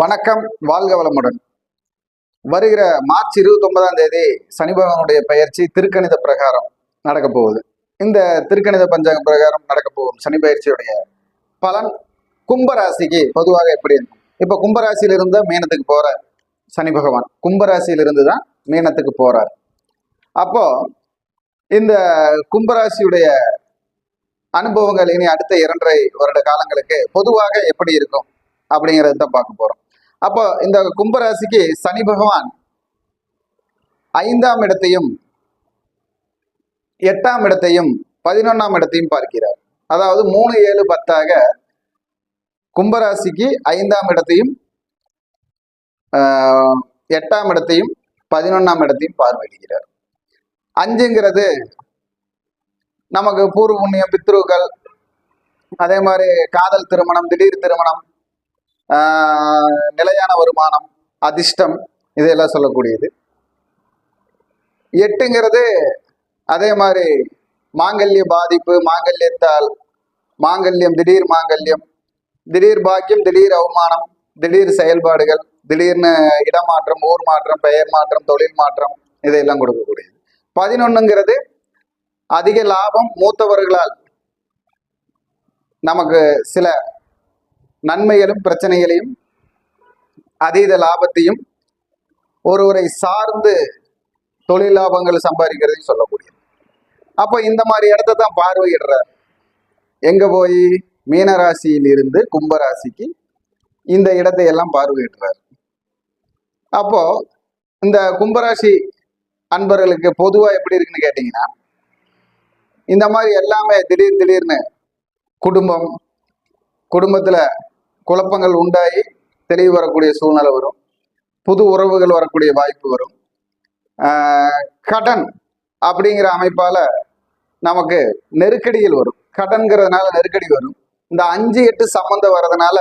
வணக்கம் வாழ்க வளமுடன். வருகிற மார்ச் இருபத்தி ஒன்பதாம் தேதி சனி பகவானுடைய பயிற்சி திருக்கணித பிரகாரம் நடக்க போகுது. இந்த திருக்கணித பஞ்சாங்க பிரகாரம் நடக்க போகும் சனி பயிற்சியுடைய பலன் கும்பராசிக்கு பொதுவாக எப்படி இருக்கும்? இப்போ கும்பராசியில இருந்த மீனத்துக்கு போறார் சனி பகவான் கும்பராசியிலிருந்து தான் மீனத்துக்கு போறார். அப்போ இந்த கும்பராசியுடைய அனுபவங்கள் இனி அடுத்த இரண்டரை வருட காலங்களுக்கு பொதுவாக எப்படி இருக்கும் அப்படிங்கிறத தான் பார்க்க போறோம். அப்போ இந்த கும்பராசிக்கு சனி பகவான் ஐந்தாம் இடத்தையும் எட்டாம் இடத்தையும் பதினொன்னாம் இடத்தையும் பார்க்கிறார். அதாவது மூணு ஏழு பத்தாக கும்பராசிக்கு ஐந்தாம் இடத்தையும் ஆஹ், எட்டாம் இடத்தையும் பதினொன்னாம் இடத்தையும் பார்வையிடுகிறார். அஞ்சுங்கிறது நமக்கு பூர்வ புண்ணியம் பித்ருக்கள் அதே மாதிரி காதல் திருமணம் திடீர் திருமணம் நிலையான வருமானம் அதிர்ஷ்டம் இதெல்லாம் சொல்லக்கூடியது. எட்டுங்கிறது அதே மாதிரி மாங்கல்ய பாதிப்பு மாங்கல்யத்தால் மாங்கல்யம் திடீர் மாங்கல்யம் திடீர் பாக்கியம் திடீர் அவமானம் திடீர் செயல்பாடுகள் திடீர்னு இடமாற்றம் ஊர் மாற்றம் பெயர் மாற்றம் தொழில் மாற்றம் இதையெல்லாம் கொடுக்கக்கூடியது. பதினொன்னுங்கிறது அதிக லாபம் மூத்தவர்களால் நமக்கு சில நன்மைகளும் பிரச்சனைகளையும் அதீத லாபத்தையும் ஒருவரை சார்ந்து தொழில் லாபங்கள் சம்பாதிக்கிறதையும் சொல்லக்கூடியது. அப்போ இந்த மாதிரி இடத்த தான் பார்வையிடுறார். எங்கே போய்? மீனராசியில் இருந்து கும்பராசிக்கு இந்த இடத்தை எல்லாம் பார்வையிடுறார். அப்போ இந்த கும்பராசி அன்பர்களுக்கு பொதுவாக எப்படி இருக்குன்னு கேட்டிங்கன்னா இந்த மாதிரி எல்லாமே திடீர் திடீர்னு குடும்பம் குடும்பத்தில் குழப்பங்கள் உண்டாகி தெளிவு வரக்கூடிய சூழ்நிலை வரும். புது உறவுகள் வரக்கூடிய வாய்ப்பு வரும். கடன் அப்படிங்கிற அமைப்பால் நமக்கு நெருக்கடிகள் வரும். கடன்கிறதுனால நெருக்கடி வரும். இந்த அஞ்சு எட்டு சம்பந்தம் வர்றதுனால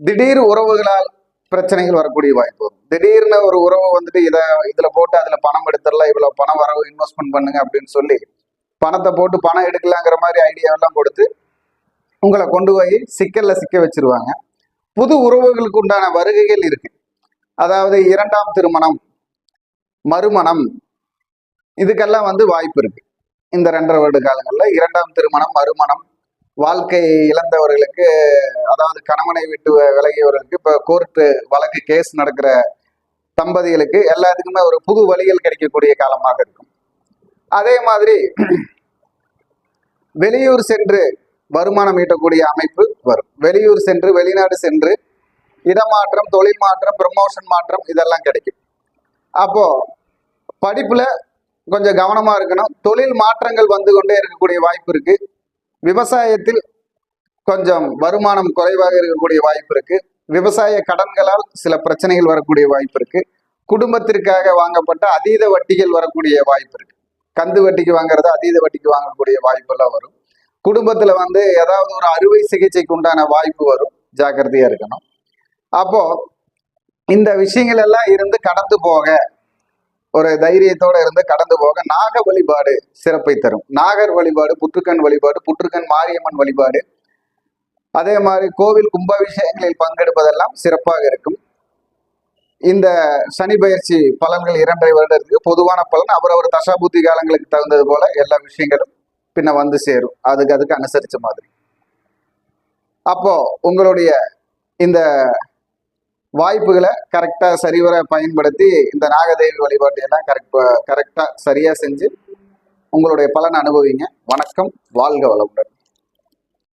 திடீர் உறவுகளால் பிரச்சனைகள் வரக்கூடிய வாய்ப்பு வரும். திடீர்னு ஒரு உறவு வந்துட்டு இதை இதில் போட்டு அதில் பணம் எடுத்துடலாம் இவ்வளோ பணம் வரவு இன்வெஸ்ட்மெண்ட் பண்ணுங்க அப்படின்னு சொல்லி பணத்தை போட்டு பணம் எடுக்கலாங்கிற மாதிரி ஐடியாவெல்லாம் கொடுத்து உங்களை கொண்டு போய் சிக்கல்ல சிக்க வச்சிருவாங்க. புது உறவுகளுக்கு உண்டான வருகைகள் இருக்கு. அதாவது இரண்டாம் திருமணம் மறுமணம் இதுக்கெல்லாம் வந்து வாய்ப்பு இருக்கு. இந்த ரெண்டரை வருட காலங்களில் இரண்டாம் திருமணம் மறுமணம் வாழ்க்கை இழந்தவர்களுக்கு அதாவது கணவனை விட்டு விலகியவர்களுக்கு இப்போ கோர்ட்டு வழக்கு கேஸ் நடக்கிற தம்பதிகளுக்கு எல்லாத்துக்குமே ஒரு புது வழிகள் கிடைக்கக்கூடிய காலமாக இருக்கும். அதே மாதிரி வெளியூர் சென்று வருமானம் ஈட்டக்கூடிய அமைப்பு வரும். வெளியூர் சென்று வெளிநாடு சென்று இடமாற்றம் தொழில் மாற்றம் ப்ரமோஷன் மாற்றம் இதெல்லாம் கிடைக்கும். அப்போ படிப்புல கொஞ்சம் கவனமா இருக்கணும். தொழில் மாற்றங்கள் வந்து கொண்டே இருக்கக்கூடிய வாய்ப்பு இருக்கு. விவசாயத்தில் கொஞ்சம் வருமானம் குறைவாக இருக்கக்கூடிய வாய்ப்பு இருக்கு. விவசாய கடன்களால் சில பிரச்சனைகள் வரக்கூடிய வாய்ப்பு இருக்கு. குடும்பத்திற்காக வாங்கப்பட்ட அதீத வட்டிகள் வரக்கூடிய வாய்ப்பு இருக்கு. கந்து வட்டிக்கு வாங்குறது அதீத வட்டிக்கு வாங்கக்கூடிய வாய்ப்பெல்லாம் வரும். குடும்பத்துல வந்து ஏதாவது ஒரு அறுவை சிகிச்சைக்கு உண்டான வாய்ப்பு வரும். ஜாக்கிரதையா இருக்கணும். அப்போ இந்த விஷயங்கள் எல்லாம் இருந்து கடந்து போக ஒரு தைரியத்தோட இருந்து கடந்து போக நாக வழிபாடு சிறப்பை தரும். நாகர் வழிபாடு புற்றுக்கண் வழிபாடு புற்றுக்கண் மாரியம்மன் வழிபாடு. அதே மாதிரி கோவில் கும்பாபிஷேகங்களில் பங்கெடுப்பதெல்லாம் சிறப்பாக இருக்கும். இந்த சனி பயிற்சி பலன்கள் இரண்டரை வருடத்துக்கு பொதுவான பலன். அவரவர் தசாபுத்தி காலங்களுக்கு தகுந்தது போல எல்லா விஷயங்களும் பின்ன வந்து சேரும். அதுக்கு அதுக்கு அனுசரித்த மாதிரி. அப்போ உங்களுடைய இந்த வாய்ப்புகளை கரெக்டாக சரிவர பயன்படுத்தி இந்த நாகதேவி வழிபாட்டையெல்லாம் கரெக்ட் கரெக்டாக சரியாக செஞ்சு உங்களுடைய பலன் அனுபவிங்க. வணக்கம். வாழ்க வளமுடன்.